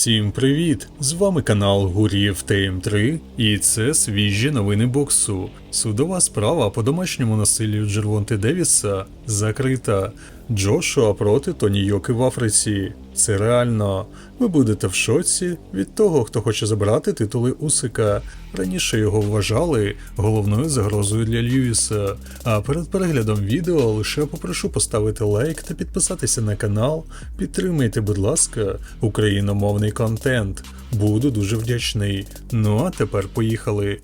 Всім привіт! З вами канал Гурів ТМ3 і це свіжі новини боксу. Судова справа по домашньому насиллю Джервонти Девіса закрита. Джошуа проти Тоні Йоки в Африці. Це реально. Ви будете в шоці від того, хто хоче забрати титули Усика. Раніше його вважали головною загрозою для Льюіса. А перед переглядом відео лише попрошу поставити лайк та підписатися на канал. Підтримайте, будь ласка, україномовний контент. Буду дуже вдячний. Ну а тепер поїхали.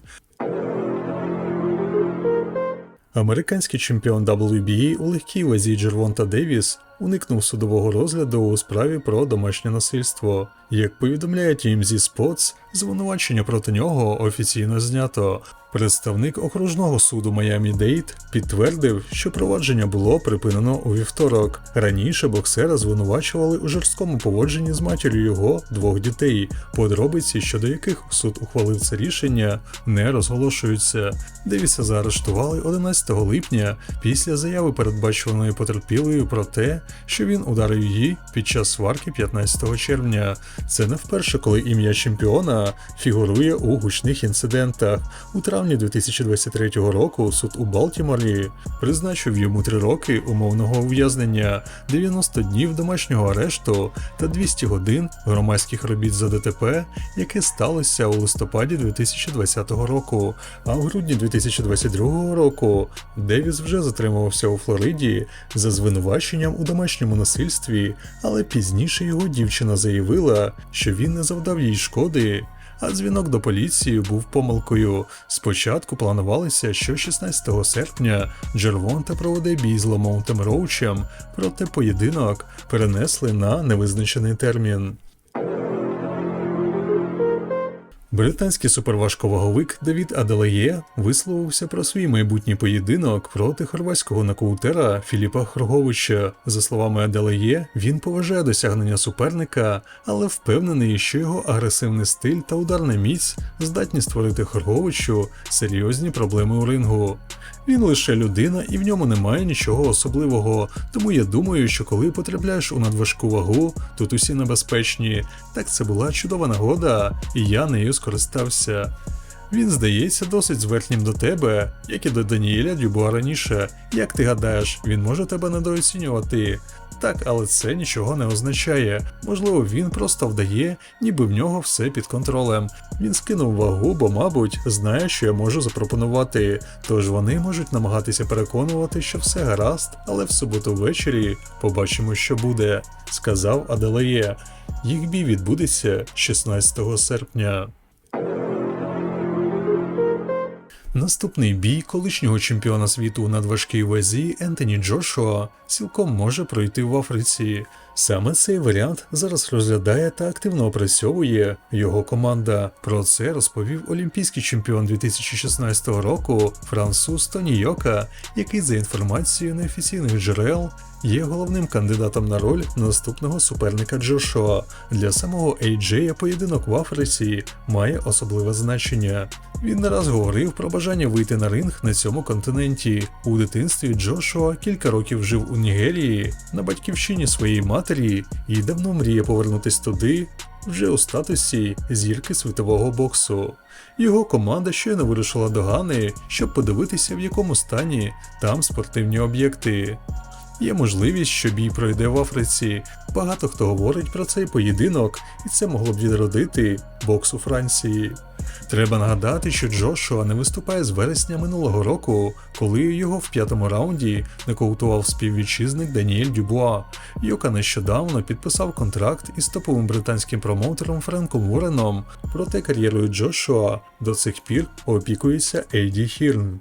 Американський чемпіон WBA у легкій вазі Джервонта Девіс уникнув судового розгляду у справі про домашнє насильство. Як повідомляє TMZ Sports, звинувачення проти нього офіційно знято. Представник окружного суду Майами Дейт підтвердив, що провадження було припинено у вівторок. Раніше боксера звинувачували у жорсткому поводженні з матір'ю його двох дітей. Подробиці, щодо яких суд ухвалив це рішення, не розголошуються. Девіса заарештували 11 липня після заяви передбачуваної потерпілою про те, що він ударив її під час сварки 15 червня. Це не вперше, коли ім'я чемпіона фігурує у гучних інцидентах. У травні 2023 року суд у Балтіморі призначив йому 3 роки умовного ув'язнення, 90 днів домашнього арешту та 200 годин громадських робіт за ДТП, яке сталося у листопаді 2020 року. А в грудні 2022 року Девіс вже затримувався у Флориді за звинуваченням у домашньому насильстві, але пізніше його дівчина заявила, що він не завдав їй шкоди. А дзвінок до поліції був помилкою. Спочатку планувалося, що 16 серпня Джервонта проведе бій з Ламонтом Роучем, проте поєдинок перенесли на невизначений термін. Британський суперважковаговик Давід Аделеє висловився про свій майбутній поєдинок проти хорватського нокаутера Філіпа Хроговича. За словами Аделеє, він поважає досягнення суперника, але впевнений, що його агресивний стиль та ударна міць здатні створити Хроговичу серйозні проблеми у рингу. Він лише людина і в ньому немає нічого особливого, тому я думаю, що коли потрапляєш у надважку вагу, тут усі небезпечні. Так це була чудова нагода, і я нею скористався. Він здається досить зверхнім до тебе, як і до Даніеля Дюбуа раніше. Як ти гадаєш, він може тебе недооцінювати? Так, але це нічого не означає. Можливо, він просто вдає, ніби в нього все під контролем. Він скинув вагу, бо, мабуть, знає, що я можу запропонувати. Тож вони можуть намагатися переконувати, що все гаразд, але в суботу ввечері побачимо, що буде, сказав Аделеє. Їх бій відбудеться 16 серпня. Наступний бій колишнього чемпіона світу у надважкій вазі Ентоні Джошуа цілком може пройти в Африці. Саме цей варіант зараз розглядає та активно опрацьовує його команда. Про це розповів олімпійський чемпіон 2016 року француз Тоні Йока, який за інформацією неофіційних джерел є головним кандидатом на роль наступного суперника Джошуа. Для самого AJ поєдинок в Африці має особливе значення. Він не раз говорив про бажання вийти на ринг на цьому континенті. У дитинстві Джошуа кілька років жив у Нігерії на батьківщині своєї матері і давно мріє повернутись туди. Вже у статусі зірки світового боксу. Його команда щойно вирушила до Гани, щоб подивитися, в якому стані там спортивні об'єкти. Є можливість, що бій пройде в Африці. Багато хто говорить про цей поєдинок, і це могло б відродити бокс у Франції. Треба нагадати, що Джошуа не виступає з вересня минулого року, коли його в п'ятому раунді нокаутував співвітчизник Даніель Дюбуа. Йока нещодавно підписав контракт із топовим британським промоутером Френком Вореном, проте кар'єрою Джошуа до цих пір опікується Ейді Хірн.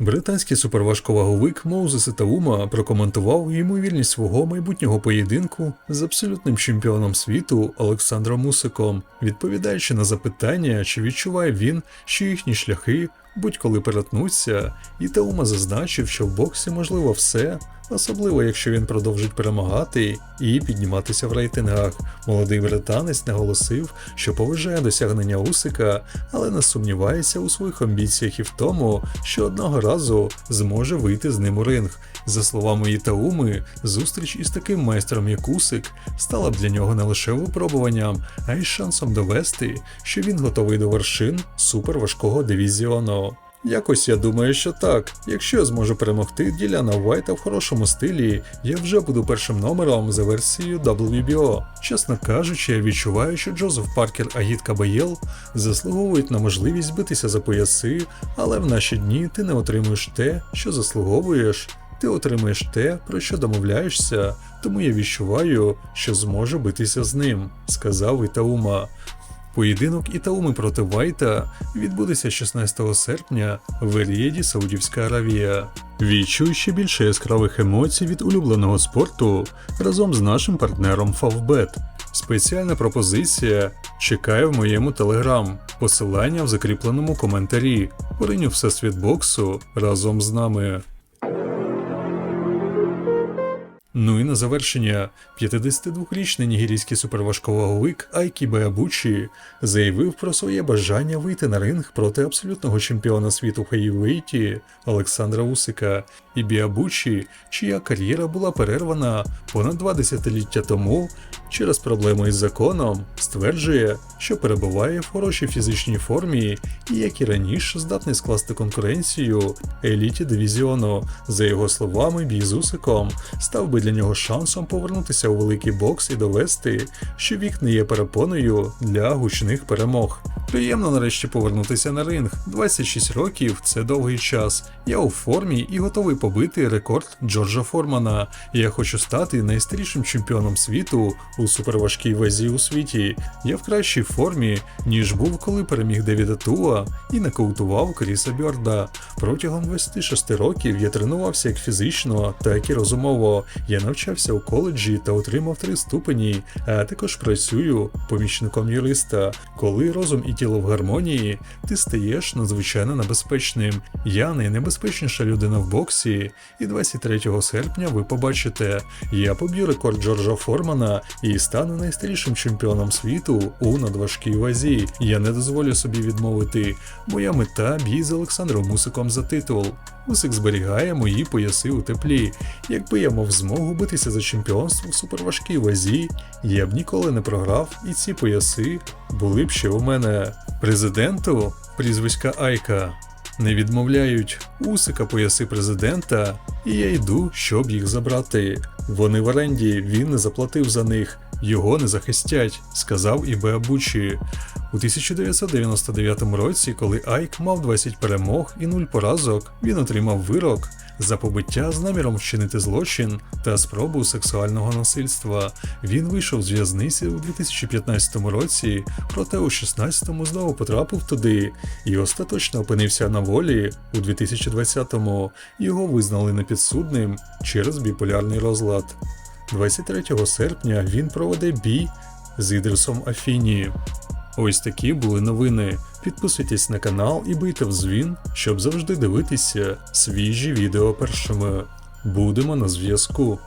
Британський суперважковаговик Моузес Ітаума прокоментував ймовірність свого майбутнього поєдинку з абсолютним чемпіоном світу Олександром Мусиком, відповідаючи на запитання, чи відчуває він, що їхні шляхи будь-коли перетнуться, Ітаума зазначив, що в боксі можливо все, особливо якщо він продовжить перемагати і підніматися в рейтингах. Молодий британець наголосив, що поважає досягнення Усика, але не сумнівається у своїх амбіціях і в тому, що одного разу зможе вийти з ним у ринг. За словами Ітауми, зустріч із таким майстром як Усик стала б для нього не лише випробуванням, а й шансом довести, що він готовий до вершин суперважкого дивізіону. Якось я думаю, що так. Якщо я зможу перемогти Діляна Вайта в хорошому стилі, я вже буду першим номером за версією WBO. Чесно кажучи, я відчуваю, що Джозеф Паркер Агіт Кабаєл заслуговують на можливість битися за пояси, але в наші дні ти не отримуєш те, що заслуговуєш. Ти отримаєш те, про що домовляєшся, тому я відчуваю, що зможу битися з ним, сказав Ітаума. Поєдинок Ітауми проти Вайта відбудеться 16 серпня в Ерієді, Саудівська Аравія. Відчуй ще більше яскравих емоцій від улюбленого спорту разом з нашим партнером Favbet. Спеціальна пропозиція чекає в моєму телеграм. Посилання в закріпленому коментарі. Пориню всесвіт боксу разом з нами. Ну і на завершення, 52-річний нігерійський суперважковаговик Айкі Беабучі заявив про своє бажання вийти на ринг проти абсолютного чемпіона світу хейвейті Олександра Усика і Біабучі, чия кар'єра була перервана понад два десятиліття тому через проблеми із законом, стверджує, що перебуває в хорошій фізичній формі і, як і раніше, здатний скласти конкуренцію еліті дивізіону. За його словами, бій з Усиком став би для нього шансом повернутися у великий бокс і довести, що вік не є перепоною для гучних перемог. Приємно нарешті повернутися на ринг. 26 років це довгий час. Я у формі і готовий побити рекорд Джорджа Формана. Я хочу стати найстарішим чемпіоном світу у суперважкій вазі у світі. Я в кращій формі, ніж був, коли переміг Девіда Туа і нокаутував Кріса Бьорда. Протягом 26 років я тренувався як фізично, так і розумово. Я навчався у коледжі та отримав три ступені, а також працюю помічником юриста. Коли розум і тіло в гармонії, ти стаєш надзвичайно небезпечним. Я найнебезпечніша людина в боксі, і 23 серпня ви побачите, я поб'ю рекорд Джорджа Формана і стану найстарішим чемпіоном світу у надважкій вазі. Я не дозволю собі відмовити. Моя мета бій з Олександром Мусиком за титул. Усик зберігає мої пояси у теплі. Якби я мав змогу битися за чемпіонство в суперважкій вазі, я б ніколи не програв, і ці пояси були б ще у мене. Президенту прізвиська Айка не відмовляють Усика пояси президента, і я йду, щоб їх забрати. Вони в оренді, він не заплатив за них, його не захистять, сказав і Беабучі. У 1999 році, коли Айк мав 20 перемог і 0 поразок, він отримав вирок за побиття з наміром вчинити злочин та спробу сексуального насильства. Він вийшов з в'язниці у 2015 році, проте у 16-му знову потрапив туди і остаточно опинився на волі у 2020-му. Його визнали непідсудним через біполярний розлад. 23 серпня він проведе бій з Ідрисом Афіні. Ось такі були новини. Підписуйтесь на канал і бийте в дзвін, щоб завжди дивитися свіжі відео першими. Будемо на зв'язку.